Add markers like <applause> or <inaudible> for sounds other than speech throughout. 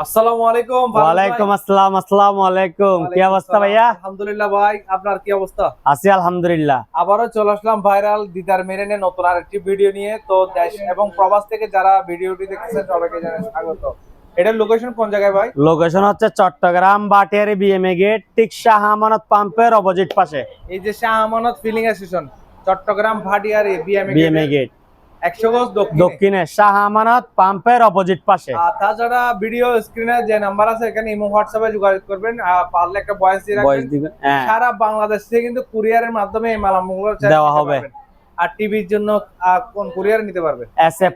আসসালামু আলাইকুম ওয়ালাইকুম আসসালাম আসসালামু আলাইকুম। কি অবস্থা ভাইয়া? আলহামদুলিল্লাহ ভাই আপনার কি অবস্থা? আছি আলহামদুলিল্লাহ। আবারও চলে আসলাম ভাইরাল দিদার মেরেনে নতুন আরেকটি ভিডিও নিয়ে। তো দেশ এবং প্রবাস থেকে যারা ভিডিওটি দেখতেছেন সবাইকে জানাই স্বাগত। এটার লোকেশন কোন জায়গায় ভাই? লোকেশন হচ্ছে চট্টগ্রাম বাটিয়ারি বিএমএ গেট ঠিক শাহ আমানত পাম্পের অপোজিট পাশে। এই যে Shah Amanat filling station Chattogram Bhatiary BMA gate দক্ষিণে। দক্ষিণে শাহ আমানত পাম্পের অপোজিট পাশে। তাছাড়া ভিডিও স্ক্রিনে যে নাম্বার আছে এখানে ইমো হোয়াটসঅ্যাপে যোগাযোগ করবেন। পারলে একটা ভয়েস দিয়ে বয়স দিবেন হ্যাঁ। সারা বাংলাদেশ থেকে কিন্তু কুরিয়ারের মাধ্যমে এই মালামালগুলো দেওয়া হবে। আর টিভির জন্য কোন কুরিয়ার নিতে পারবে?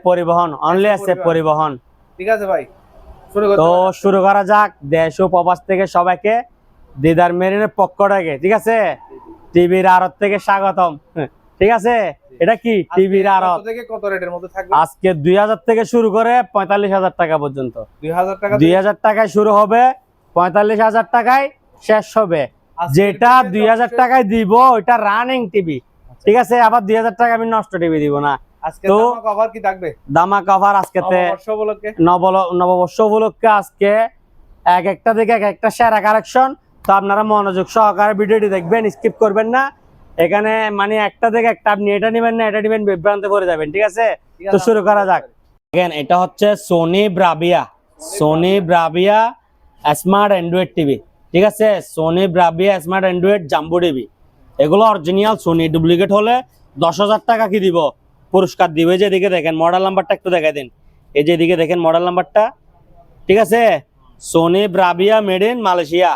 পরিবহন অনলি এস এ পরিবহন। ঠিক আছে ভাই তো শুরু করা যাক দেশ ও প্রবাস থেকে সবাইকে দিদার মেরিনের পক্ষ থেকে ঠিক আছে? টিভির আড়ত থেকে স্বাগতম। ঠিক আছে? এটা কি টিভির কত থেকে কত রেটের মধ্যে থাকবে? আজকে থেকে শুরু করে পঁয়তাল্লিশ হাজার টাকা পর্যন্ত। দুই হাজার টাকা টাকায় শুরু হবে পঁয়তাল্লিশ হাজার টাকায় শেষ হবে। যেটা ভিডিওতে দুই হাজার অবশ্যই- টাকায় দিব ওইটা রানিং টিভি ঠিক আছে? আবার দুই হাজার টাকা আমি নষ্ট টিভি দিব না। আজকে তো- কভার কি থাকবে? দামা কভার আজকেতে নববর্ষ নববর্ষ উপলক্ষে আজকে এক একটা থেকে এক একটা সেরা কালেকশন তো আপনারা মনোযোগ সহকারে ভিডিওটি দেখবেন স্কিপ করবেন না। এখানে মানে একটা থেকে একটা আপনি এটা নেবেন না এটা নেবেন বিভ্রান্তে পড়ে যাবেন ঠিক আছে? তো শুরু করা যাক। দেখেন এটা হচ্ছে Sony Bravia Sony Bravia smart Android TV ঠিক আছে? Sony Bravia smart Android jumbo TV এগুলো অরিজিনাল সোনি ডুপ্লিকেট হলে দশ হাজার টাকা কি দিব? পুরস্কার দিবে। যে এদিকে দেখেন মডেল নাম্বারটা একটু দেখাই দিন। এই যে এদিকে দেখেন মডেল নাম্বারটা ঠিক আছে? Sony Bravia made in Malaysia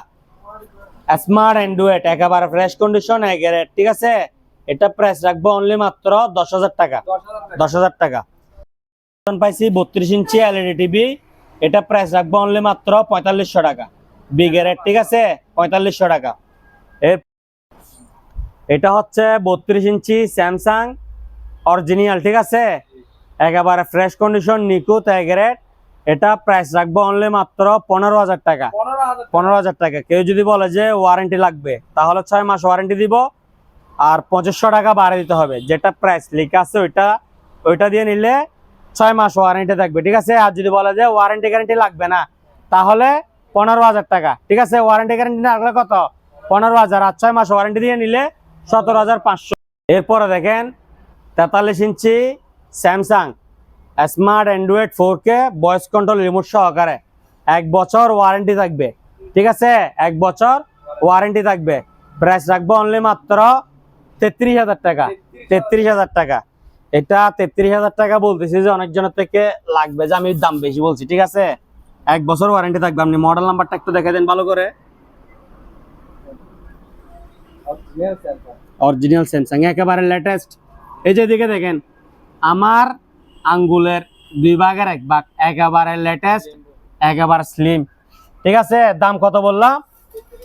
smart Android একেবারে ফ্রেশ কন্ডিশন একেবারে ঠিক আছে? এটা প্রাইস রাখব অনলি মাত্র দশ হাজার টাকা। দশ হাজার টাকা। পাইছি বত্রিশ ইঞ্চি এলইডি টিভি এটা প্রাইস রাখব অনলি মাত্র পঁয়তাল্লিশশো টাকা। বিগের ঠিক আছে? পঁয়তাল্লিশশো টাকা। এর এটা হচ্ছে বত্রিশ ইঞ্চি স্যামসাং অরিজিনাল ঠিক আছে? একেবারে ফ্রেশ কন্ডিশন নিকুত এগ্রেড এটা প্রাইস রাখব অনলি মাত্র পনেরো হাজার টাকা। পনেরো হাজার টাকা। কেউ যদি বলে যে ওয়ারেন্টি লাগবে তাহলে ছয় মাস ওয়ারেন্টি দিব আর পঁচিশশো টাকা বাড়ে দিতে হবে। যেটা প্রাইস লেখা আছে ওইটা ওইটা দিয়ে নিলে ছয় মাস ওয়ারেন্টি থাকবে ঠিক আছে? আর যদি বলে যে ওয়ারেন্টি গ্যারেন্টি লাগবে না তাহলে পনেরো হাজার টাকা ঠিক আছে? ওয়ারেন্টি গ্যারেন্টি না রাখলে কত? পনেরো হাজার। আর ছয় মাস ওয়ারেন্টি দিয়ে নিলে সতেরো হাজার পাঁচশো। এরপরে দেখেন তেতাল্লিশ ইঞ্চি Samsung. Smart Android four K voice control remote সহকারে। এক বছর ওয়ারেন্টি থাকবে। ঠিক আছে? এক বছর ওয়ারেন্টি থাকবে। প্রাইস রাখব অনলি মাত্র তেত্রিশ হাজার টাকা। তেত্রিশ হাজার টাকা। এটা তেত্রিশ হাজার টাকা বলতেছি যে অনেকজনের থেকে লাগবে যে আমি দাম বেশি বলছি। ঠিক আছে? এক বছর ওয়ারেন্টি থাকবে। আপনি মডেল নাম্বারটা একটু দেখে দেন ভালো করে। অরিজিনাল স্যামসাং একেবারে লেটেস্ট এই যে দিকে দেখেন, আমার আঙ্গুলের দুই ভাগের এক ভাগ, একেবারে লেটেস্ট একেবারে স্লিম ঠিক আছে? দাম কত বললাম?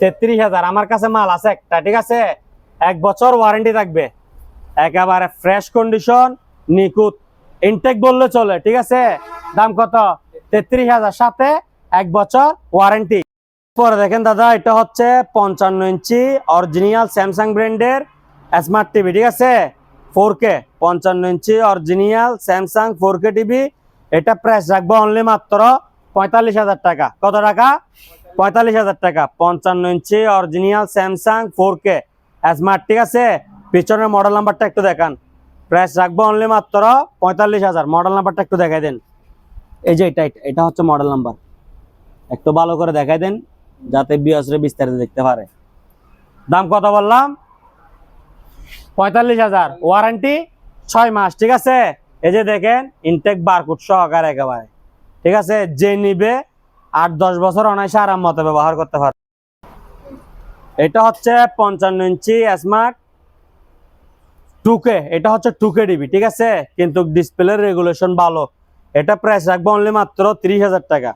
তেত্রিশ হাজার। আমার কাছে মাল আছে একটা, ঠিক আছে? এক বছর ওয়ারেন্টি থাকবে। একেবারে ফ্রেশ কন্ডিশন নিখুঁত। ইনটেক বললে চলে, ঠিক আছে? দাম কত? তেত্রিশ হাজার। সাথে এক বছর ওয়ারেন্টি পরে দেখেন দাদা, এটা হচ্ছে পঞ্চান্ন ইঞ্চি অরিজিনাল স্যামসাং ব্র্যান্ডের স্মার্ট টিভি ঠিক আছে? ফোর কে, পঞ্চান্ন ইঞ্চি original Samsung four K TV. এটা প্রাইস রাখব অনলি মাত্র পঁয়তাল্লিশ হাজার টাকা। কত টাকা? পঁয়তাল্লিশ হাজার টাকা। পঞ্চান্ন ইঞ্চি original Samsung four K. Smart ঠিক আছে? পিছনের মডেল নাম্বারটা একটু দেখান। প্রাইস রাখব অনলি মাত্র পঁয়তাল্লিশ হাজার। মডেল নাম্বারটা একটু দেখাই দেন। এই যে এটা- এটা হচ্ছে মডেল নাম্বার একটু ভালো করে দেখাই দেন, যাতে বিয়াসরে বিস্তারিত দেখতে পারে। দাম কত বললাম? পঁয়তাল্লিশ হাজার ওয়ারেন্টি ছয় মাস, ঠিক আছে? এই যে দেখেন ইনটেক বারকুট সহকারে একেবারে। ঠিক আছে? যে নিবে, আট দশ বছর অনায়াসে আরাম মতো ব্যবহার করতে পারে এটা হচ্ছে পঞ্চান্ন ইঞ্চি স্মার্ট টুকে এটা হচ্ছে টুকে ডিবি ঠিক আছে? কিন্তু ডিসপ্লের রেগুলেশন ভালো। এটা প্রাইস রাখব অনলি মাত্র তিরিশ হাজার টাকা।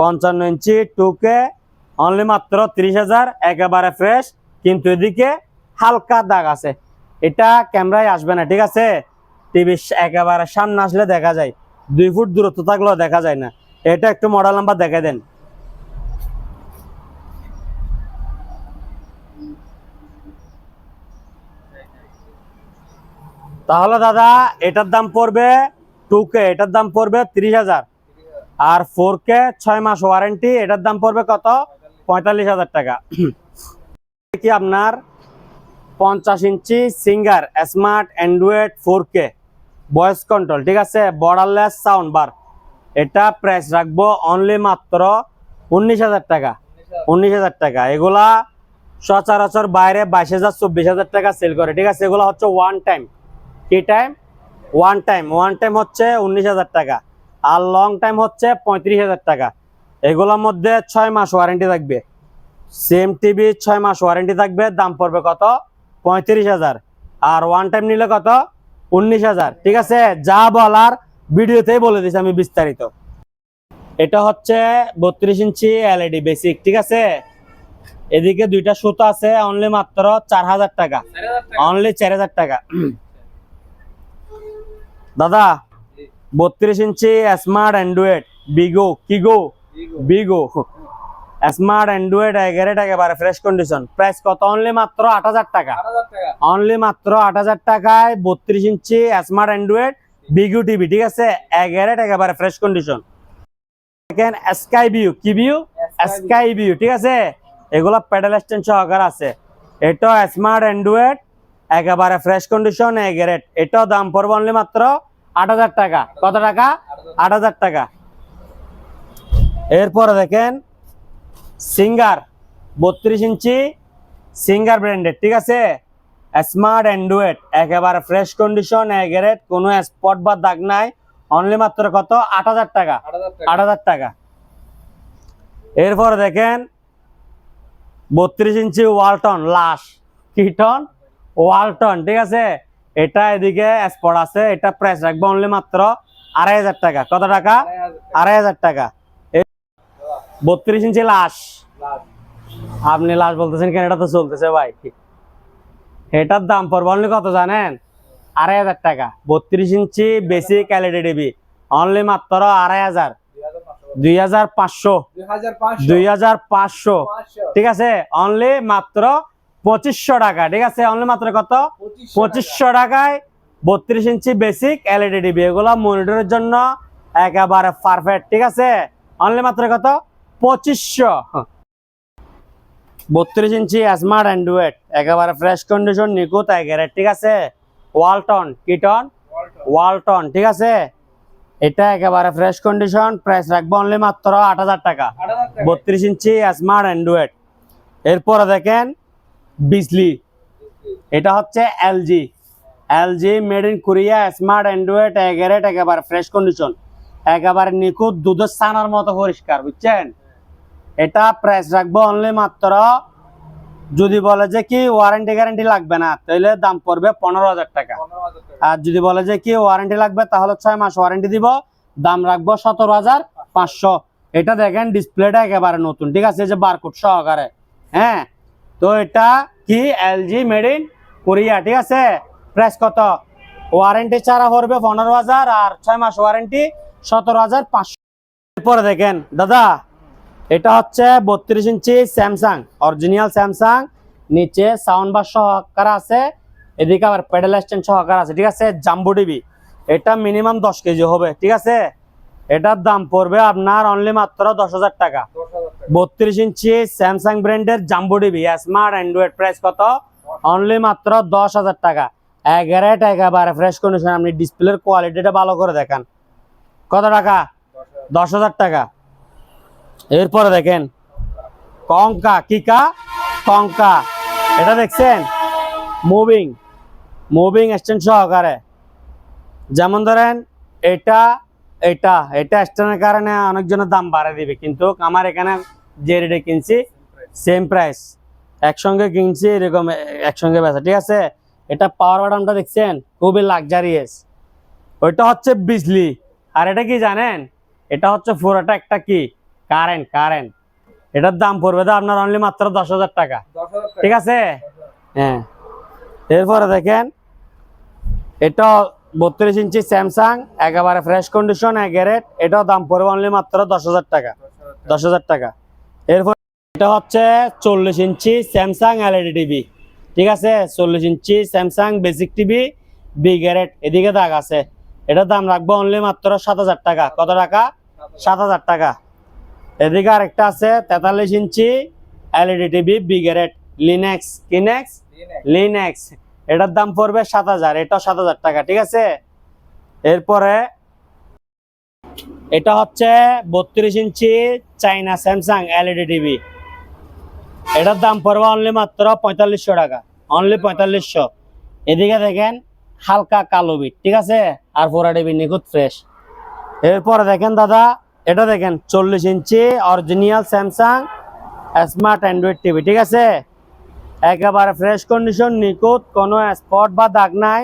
পঞ্চান্ন ইঞ্চি টুকে অনলি মাত্র তিরিশ হাজার, একেবারে ফ্রেশ কিন্তু এদিকে হালকা দাগ আছে। এটা ক্যামেরায় আসবে না, ঠিক আছে? টিভি একেবারে সামনে আসলে দেখা যায়। দুই ফুট দূরত্ব থাকলেও দেখা যায় না। এটা একটু মডেল নাম্বার দেখে দেন। তাহলে দাদা, এটার দাম পড়বে টু কে এটার দাম পড়বে তিরিশ হাজার। আর ফোর কে ছয় মাস ওয়ারেন্টি এটার দাম পড়বে কত? পঁয়তাল্লিশ হাজার টাকা। <clears throat> কি আপনার পঞ্চাশ ইঞ্চি Singer smart Android four K voice control ঠিক আছে? বর্ডারলেস সাউন্ড বার এটা প্রাইস রাখব অনলি মাত্র উনিশ হাজার টাকা। উনিশ হাজার টাকা। এগুলা সচরাচর বাইরে বাইশ হাজার, চব্বিশ হাজার টাকা সেল করে, ঠিক আছে? এগুলো হচ্ছে ওয়ান টাইম কি time one time one time হচ্ছে উনিশ হাজার টাকা। আর লং টাইম হচ্ছে পঁয়ত্রিশ হাজার টাকা। এগুলোর মধ্যে ছয় মাস ওয়ারেন্টি থাকবে। সেম টিভি ছয় মাস ওয়ারেন্টি থাকবে। দাম পড়বে কত? পঁয়ত্রিশ হাজার। আর ওয়ান টাইম নিলে কত? উনিশ হাজার। ঠিক আছে? যা বলার ভিডিওতেই বলে দিছি আমি বিস্তারিত। এটা হচ্ছে বত্রিশ ইঞ্চি এলইডি বেসিক ঠিক আছে? এদিকে দুইটা সুতো আছে অনলি মাত্র চার হাজার টাকা। অনলি চার হাজার টাকা। দাদা, বত্রিশ ইঞ্চি স্মার্ট অ্যান্ড্রয়েড বিগো কিগো বিগো স্মার্ট অ্যান্ড্রয়েড এগারো একেবারে ফ্রেশ কন্ডিশন প্রাইস কত? অনলি মাত্র আট হাজার টাকা। অনলি মাত্র আট হাজার টাকায় বত্রিশ ইঞ্চি স্মার্ট অ্যান্ড্রয়েড বিগু টিভি ঠিক আছে? এগারো একেবারে ফ্রেশ কন্ডিশন দেখেন স্কাই ভিউ কি ভিউ স্কাই ভিউ ঠিক আছে? এগুলো প্যাডেল স্ট্যান্ড সহকার আছে। এটা স্মার্ট অ্যান্ড্রয়েড একেবারে ফ্রেশ কন্ডিশন এগারেট এটাও দাম পড়বে অনলি মাত্র আট হাজার টাকা। কত টাকা? আট হাজার টাকা। এরপরে দেখেন সিঙ্গার বত্রিশ ইঞ্চি সিঙ্গার ব্র্যান্ডেড ঠিক আছে? স্মার্ট অ্যান্ড্রয়েড একেবারে ফ্রেশ কন্ডিশন এগারেট কোনো স্পট বা দাগ নাই অনলি মাত্র কত? আট হাজার টাকা। আট হাজার টাকা। এরপর দেখেন বত্রিশ ইঞ্চি ওয়ালটন লাশ। কিটন ওয়ালটন ঠিক আছে? এটা এদিকে স্পট আছে এটা প্রাইস রাখব অনলি মাত্র আড়াই হাজার টাকা। কত টাকা। আড়াই হাজার টাকা। বত্রিশ ইঞ্চি লাশ। আপনি লাশ বলতেছেন কেন? এটা তো চলতেছে ভাই। এটার দাম পড়বে অনলি কত জানেন? আড়াই হাজার টাকা। বত্রিশ ইঞ্চি বেসিক এলইডি টিভি অনলি মাত্র আড়াই হাজার। দুই হাজার পাঁচশো। দুই হাজার পাঁচশো। ঠিক আছে? অনলি মাত্র পঁচিশশো টাকা। ঠিক আছে? অনলি মাত্র কত? পঁচিশশো টাকায় বত্রিশ ইঞ্চি বেসিক এলইডি টিভি এগুলো মনিটরের জন্য একেবারে পারফেক্ট ঠিক আছে? অনলি মাত্র কত? পঁচিশশো। বত্রিশ ইঞ্চি স্মার্ট অ্যান্ড্রয়েড একেবারে ফ্রেশ কন্ডিশন নিখুঁত একেবারে ঠিক আছে? ওয়ালটন কিটন ওয়ালটন ঠিক আছে? এটা একেবারে ফ্রেশ কন্ডিশন প্রাইস রাখব অনলি মাত্র আট হাজার টাকা। বত্রিশ ইঞ্চি স্মার্ট অ্যান্ড্রয়েড এরপরে দেখেন বিজলি এটা হচ্ছে LG LG made in Korea smart Android A grade একেবারে ফ্রেশ কন্ডিশন একেবারে নিখুঁত দুধের ছানার মতো পরিষ্কার বুঝছেন? এটা প্রাইস রাখব অনলি মাত্র যদি বলে যে কি ওয়ারেন্টি গ্যারেন্টি লাগবে না তাহলে দাম পড়বে পনেরো হাজার টাকা। আর যদি বলে যে কি ওয়ারেন্টি লাগবে তাহলে ছয় মাস ওয়ারেন্টি দিব দাম রাখব সতেরো হাজার পাঁচশো। এটা দেখেন ডিসপ্লেটা একেবারে নতুন ঠিক আছে? যে বারকোড সহকারে হ্যাঁ? তো এটা কি এলজি মেড ইন কোরিয়া ঠিক আছে? প্রাইস কত? ওয়ারেন্টি ছাড়া পড়বে পনেরো হাজার আর ছয় মাস ওয়ারেন্টি সতেরো হাজার পাঁচশো। এরপরে দেখেন দাদা এটা হচ্ছে বত্রিশ ইঞ্চি স্যামসাং অরিজিনাল স্যামসাং। নিচে সাউন্ড বার সহকার আছে। এদিকে আবার প্যাডেল স্ট্যান্ড সহকার আছে ঠিক আছে? জাম্বু টিভি এটা মিনিমাম দশ কেজি হবে ঠিক আছে? এটার দাম পড়বে আপনার অনলি মাত্র দশ হাজার টাকা। বত্রিশ ইঞ্চি স্যামসাং ব্র্যান্ডের jumbo TV smart Android price কত? অনলি মাত্র দশ হাজার টাকা। এগারেট একেবারে ফ্রেশ কন্ডিশন আপনি ডিসপ্লের কোয়ালিটিটা ভালো করে দেখান। কত টাকা? দশ হাজার টাকা। এরপরে দেখেন। কঙ্কা কিকা কঙ্কা। এটা দেখছেন? মুভিং মুভিং স্ট্যান্ড সহকারে। যেমন ধরেন, এটা এটা। এটা স্ট্যান্ডের কারণে অনেকজনের দাম বাড়ায় দিবে, কিন্তু আমার এখানে যে রেটে কিনছি সেম প্রাইস একসঙ্গে কিনছি, এরকম একসঙ্গে বেচা। ঠিক আছে? এটা পাওয়ার বাটনটা দেখছেন? খুবই লাক্সারিয়াস ওইটা হচ্ছে বিজলি আর এটা কি জানেন? এটা হচ্ছে পুরোটা একটা কি? Current current. এটার দাম পড়বে তো আপনার অনলি মাত্র দশ হাজার টাকা। ঠিক আছে? হ্যাঁ। এরপরে দেখেন এটা বত্রিশ ইঞ্চি স্যামসাং একেবারে ফ্রেশ কন্ডিশন এগারেট এটাও দাম পড়বে অনলি মাত্র দশ হাজার টাকা। দশ হাজার টাকা। এরপর এটা হচ্ছে চল্লিশ ইঞ্চি স্যামসাং এলইডি টিভি। ঠিক আছে? চল্লিশ ইঞ্চি Samsung basic TV B grade এদিকে দাগ আছে। এটার দাম রাখব অনলি মাত্র সাত হাজার টাকা। কত টাকা? সাত হাজার টাকা। এদিকে আরেকটা আছে তেতাল্লিশ ইঞ্চি এলইডি টিভি বিগেরেট লিনেক্স কিনেক্স লিনেক্স এটার দাম পড়বে সাত হাজার এটাও সাত হাজার টাকা ঠিক আছে? এরপরে এটা হচ্ছে বত্রিশ ইঞ্চি চাইনা স্যামসাং এলইডি টিভি। এটার দাম পড়বে অনলি মাত্র পঁয়তাল্লিশশো টাকা অনলি পঁয়তাল্লিশশো। এদিকে দেখেন হালকা কালো বিট ঠিক আছে? আর ফোরা টিভি নিখুঁত ফ্রেশ এরপরে দেখেন দাদা এটা দেখেন চল্লিশ ইঞ্চি original Samsung smart Android TV ঠিক আছে? একেবারে ফ্রেশ কন্ডিশন নিখুঁত, কোনো স্পট বা দাগ নাই।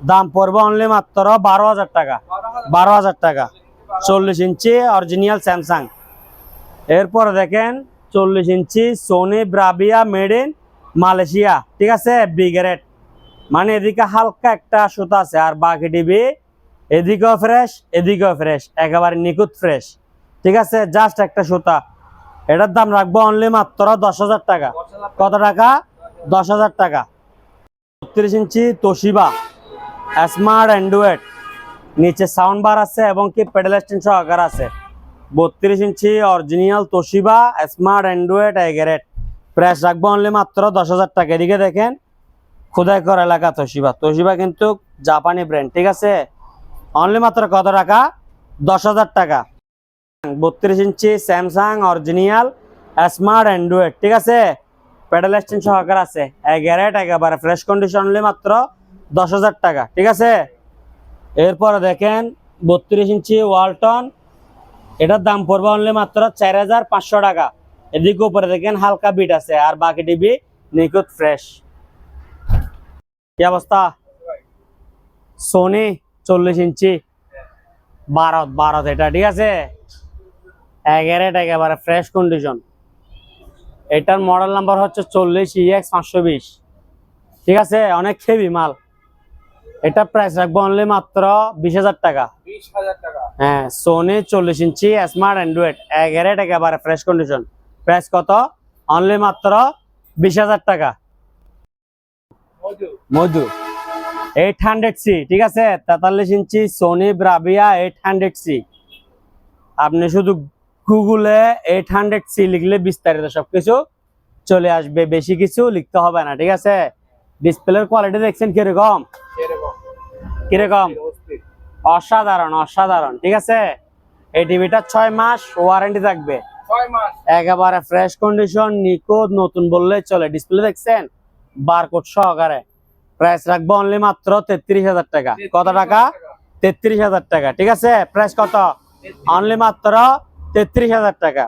দাম পড়বে অনলি মাত্র বারো হাজার টাকা। বারো হাজার টাকা। চল্লিশ ইঞ্চি অরিজিনাল স্যামসাং এরপরে দেখেন চল্লিশ ইঞ্চি Sony Bravia made in Malaysia ঠিক আছে? বিগ্রেড মানে এদিকে হালকা একটা সুতা আছে, আর বাকি টিভি এদিকেও ফ্রেশ এদিকেও ফ্রেশ একেবারে নিখুঁত ফ্রেশ ঠিক আছে? জাস্ট একটা সুতা। এটার দাম রাখব অনলি মাত্র দশ হাজার টাকা। কত টাকা? দশ হাজার টাকা। বত্রিশ ইঞ্চি তোশিবা স্মার্ট অ্যান্ড্রয়েড নিচে সাউন্ড বার আছে এবং কি স্ট্যান্ড সহকার আছে। বত্রিশ ইঞ্চি original Toshiba smart Android A grade price রাখব অনলি মাত্র দশ হাজার টাকা। এদিকে দেখেন, খোদাই কর এলাকা তোশিবা। তোশিবা কিন্তু জাপানি ব্র্যান্ড ঠিক আছে? অনলি মাত্র কত টাকা? দশ হাজার টাকা। বত্রিশ ইঞ্চি স্যামসাং অরিজিনাল স্মার্ট অ্যান্ড্রয়েড ঠিক আছে? প্যাডেল স্ট্যান্ড সহকার আছে। এগারেট একেবারে ফ্রেশ কন্ডিশন অনলি মাত্র দশ হাজার টাকা, ঠিক আছে? এরপরে দেখেন, বত্রিশ ইঞ্চি ওয়ালটন এটার দাম পড়বে অনলি মাত্র চার হাজার পাঁচশো টাকা। এদিকে উপরে দেখেন, হালকা বিট আছে, আর বাকি টিভি নিখুঁত ফ্রেশ কি অবস্থা? সোনি চল্লিশ ইঞ্চি। ভারত ভারত এটা ঠিক আছে? এগারেট একেবারে ফ্রেশ কন্ডিশন এটার মডেল নাম্বার হচ্ছে চল্লিশ ইএক্স পাঁচশো বিশ। ঠিক আছে? অনেক হেভি মাল। এটা প্রাইস রাখব অনলি মাত্র বিশ হাজার টাকা। হ্যাঁ সোনি চল্লিশ ইঞ্চি স্মার্ট অ্যান্ড্রয়েড এগারেট একেবারে ফ্রেশ কন্ডিশন প্রাইস কত? অনলি মাত্র বিশ হাজার টাকা। মধু। এইট হান্ড্রেড সি ঠিক আছে? তেতাল্লিশ ইঞ্চি Sony Bravia eight hundred C আপনি শুধু গুগলে এইট হান্ড্রেড সি লিখলে বিস্তারিত সবকিছু চলে আসবে বেশি কিছু লিখতে হবে না ঠিক আছে? ডিসপ্লের কোয়ালিটি দেখছেন কীরকম? কীরকম? অসাধারণ অসাধারণ ঠিক আছে? এই টিভিটা ছয় মাস ওয়ারেন্টি থাকবে। একেবারে ফ্রেশ কন্ডিশন নিখুঁত নতুন বললে চলে। ডিসপ্লে দেখছেন? বারকোড সহকারে। প্রাইস রাখব অনলি মাত্র তেত্রিশ হাজার টাকা। কত টাকা? তেত্রিশ হাজার টাকা, ঠিক আছে? প্রাইস কত? অনলি মাত্র তেত্রিশ হাজার টাকা।